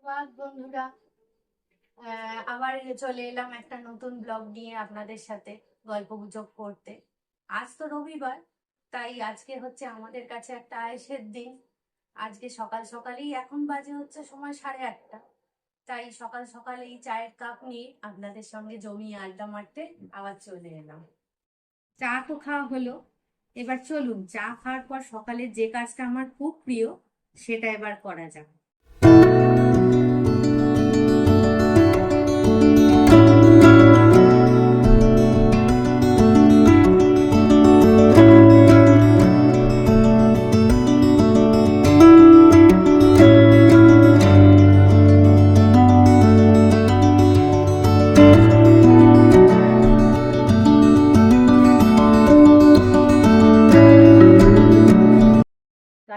সুপ্রভাত বন্ধুরা। আবার চলে এলাম একটা নতুন ব্লগ নিয়ে আপনাদের সাথে গল্প গুজব করতে। আজ তো রবিবার, তাই আজকে হচ্ছে আমাদের কাছে একটা আয়েসের দিন। আজকে সকাল সকালেই, এখন বাজে হচ্ছে সময় সাড়ে আটটা। তাই সকাল সকাল এই চায়ের কাপ নিয়ে আপনাদের সঙ্গে জমিয়ে আড্ডা মারতে আবার চলে এলাম। চা তো খাওয়া হলো। এবার চলুন, চা খাওয়ার পর সকালে যে কাজটা আমার খুব প্রিয়, সেটা এবার করা যাক।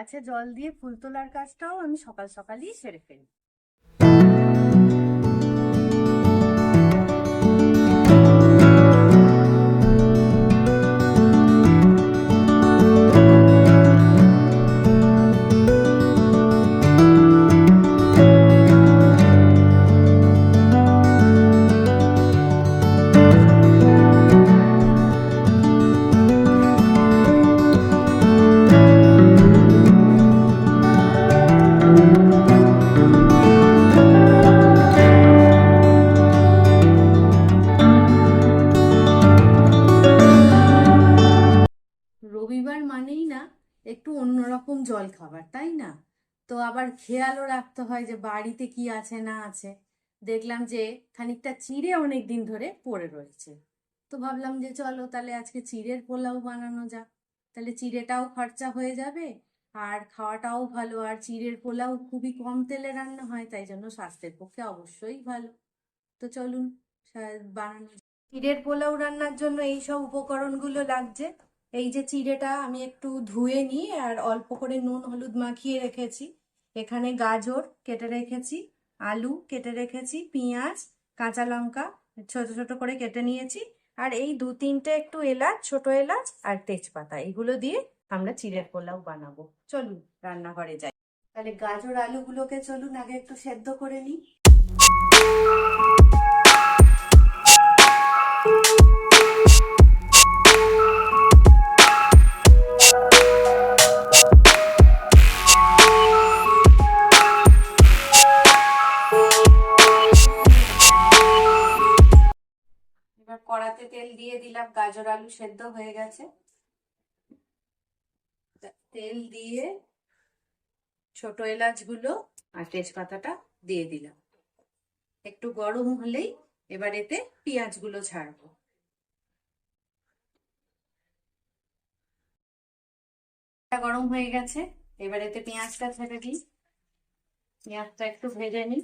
গাছে জল দিয়ে ফুল তোলার কাজটাও আমি সকাল সকালই সেরে ফেলি। রবিবার মানেই না একটু অন্যরকম জল খাবার তাই না? তো আবার খেয়ালও রাখতে হয় যে বাড়িতে কি আছে, না আছে। দেখলাম যে খানিকটা চিড়ে অনেক দিন ধরে পড়ে রয়েছে। তো ভাবলাম যে চলো তাহলে আজকে চিড়ের পোলাও বানানো যাক। তাহলে চিড়েটাও খরচা হয়ে যাবে আর খাওয়াটাও ভালো। আর চিড়ের পোলাও খুবই কম তেলে রান্না হয়, তাই জন্য স্বাস্থ্যের পক্ষে অবশ্যই ভালো। তো চলুন বানানো চিড়ের পোলাও রান্নার জন্য এই সব উপকরণগুলো লাগছে। এই যে চিড়েটা আমি একটু ধুয়ে নিয়ে আর অল্প করে নুন, হলুদ মাখিয়ে রেখেছি। এখানে গাজর কেটে রেখেছি, আলু কেটে রেখেছি, পেঁয়াজ, কাঁচা লঙ্কা ছোট ছোট করে কেটে নিয়েছি। আর এই দু তিনটে একটু এলাচ, ছোট এলাচ আর তেজপাতা, এগুলো দিয়ে আমরা চিড়ের পোলাও বানাবো। চলুন রান্নাঘরে যাই। তাহলে গাজর, আলুগুলোকে চলুন আগে একটু সেদ্ধ করে নিই। কড়াতে তেল দিয়ে দিলাম, গাজর, আলু সেদ্ধ হয়ে গেছে। তেল দিয়ে ছোট এলাচগুলো আর তেজপাতাটা দিয়ে দিলাম। একটু গরম হলেই এবার এতে পেঁয়াজগুলো ছাড়বো। এটা গরম হয়ে গেছে, এবার এতে পেঁয়াজটা ছেড়ে দিই। পেঁয়াজটা একটু ভেজে নিই।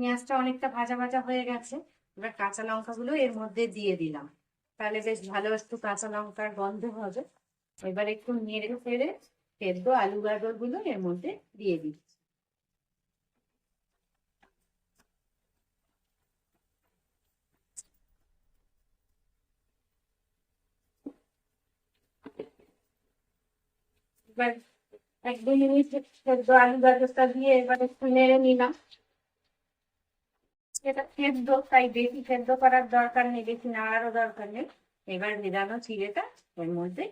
পেঁয়াজটা অনেকটা ভাজা ভাজা হয়ে গেছে, এবার কাঁচা লঙ্কাগুলো এর মধ্যে দিয়ে দিলাম। তাহলে বেশ ভালো একটু কাঁচা লঙ্কার গন্ধ হবে। এবার একটু নেড়ে ফেড়ে সেদ্ধ আলু গাজরগুলো এর মধ্যে দিয়ে দিই। এবার এক দু মিনিট সেদ্ধ আলু গাজরটা দিয়ে এবার একটু নেড়ে নিলাম। তাই বেশি করার দরকার নেই, বেশি নাড়ারও দরকার নেই। এবার চিড়েটা এর মধ্যে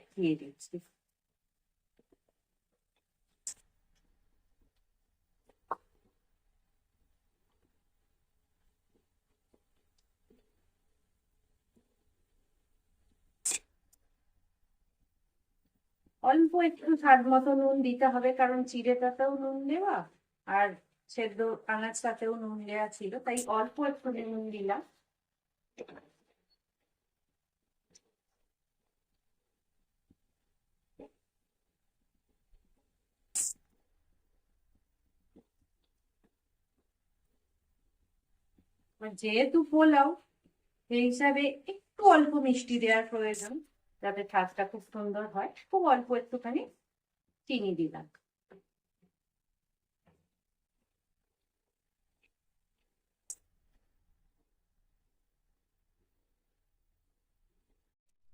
অল্প একটু স্বাদ মতো নুন দিতে হবে, কারণ চিড়েটাতেও নুন দেওয়া আর সেদ্ধ আনাজটাতেও নুন দেওয়া ছিল, তাই অল্প একটু নুন দিলাম। যেহেতু পোলাও, সেই হিসাবে একটু অল্প মিষ্টি দেওয়ার প্রয়োজন, যাতে স্বাদটা খুব সুন্দর হয়, খুব অল্প একটুখানি চিনি দিলাম।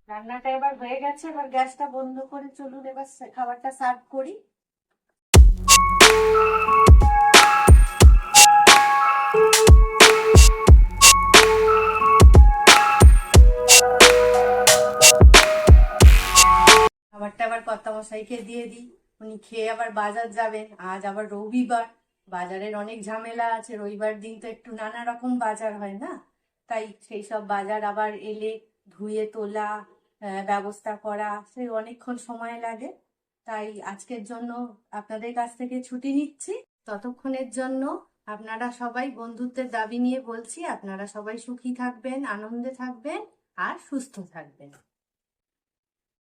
রান্নাটা এবার হয়ে গেছে, এবার গ্যাসটা বন্ধ করে চলুন এবার খাবারটা সার্ভ করি। খাবারটা আবার কর্তামশাইকে দিয়ে দিই, উনি খেয়ে আবার বাজার যাবেন আজ আবার রবিবার, বাজারের অনেক ঝামেলা আছে, রবিবার দিন তো একটু নানা রকম বাজার হয় না? তাই সেই সব বাজার আবার এলে ধুয়ে তোলা ব্যবস্থা করা, সেই অনেকক্ষণ সময় লাগে। তাই আজকের জন্য আপনাদের কাছ থেকে ছুটি নিচ্ছি। ততক্ষণের জন্য আপনারা সবাই বন্ধুত্বের দাবি নিয়ে বলছি, আপনারা সবাই সুখী থাকবেন, আনন্দে থাকবেন আর সুস্থ থাকবেন।